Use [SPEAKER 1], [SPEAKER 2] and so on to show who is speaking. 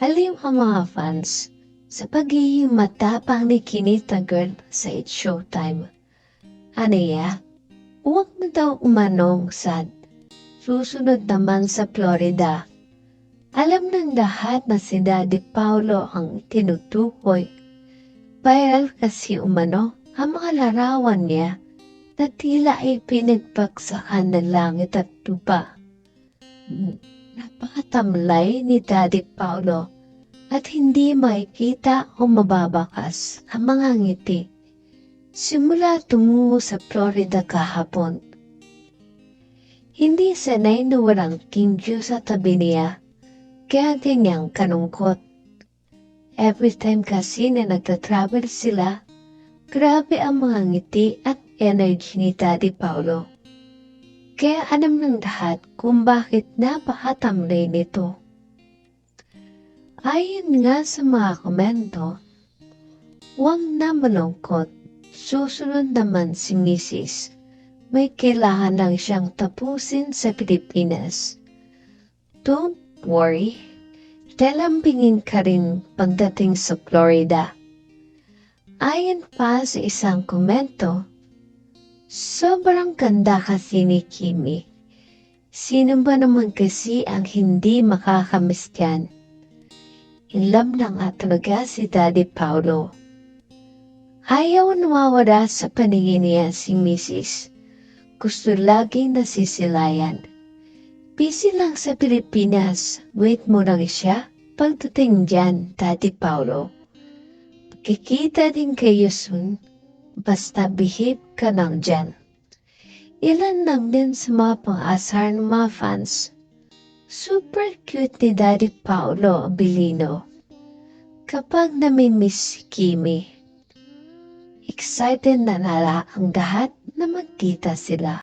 [SPEAKER 1] Aliw ang mga fans sa pagiging matapang ni Kinita Girl sa It's Showtime. Ano ya? Huwag na daw umanong sad. Susunod naman sa Florida. Alam ng lahat na si Daddy Paulo ang tinutukoy. Viral kasi umano ang mga larawan niya na tila ay pinagpaksakan ng langit at lupa. Napakatamlay ni Daddy Paulo at hindi makikita o mababakas ang mga ngiti. Simula tumungo sa Florida kahapon. Hindi sanay na walang King Ju sa tabi niya, kaya ganyang kanungkot. Every time kasi na nagta-travel sila, grabe ang mga ngiti at energy ni Daddy Paulo. Kaya alam ng lahat kung bakit napakatamlay nito. Ayon nga sa mga komento, huwag na malungkot. Susunod naman si Mrs. May kailangan lang siyang tapusin sa Pilipinas. Don't worry. Dalambingin ka rin pagdating sa Florida. Ayon pa sa isang komento, sobrang ganda kasi ni Kimi. Sino ba naman kasi ang hindi makakamiss yan? In love lang at talaga si Daddy Paulo. Ayaw nawawala sa paningin niya si Mrs. Gusto laging nasisilayan. Busy lang sa Pilipinas. Wait mo lang siya. Pagdating dyan, Daddy Paulo. Kikita din kayo soon. Basta behave ka lang dyan. Ilan lang din sa mga pang-asar ng mga fans. Super cute ni Daddy Paulo Abilino. Kapag namimiss si Kimi, excited na nala ang lahat na magkita sila.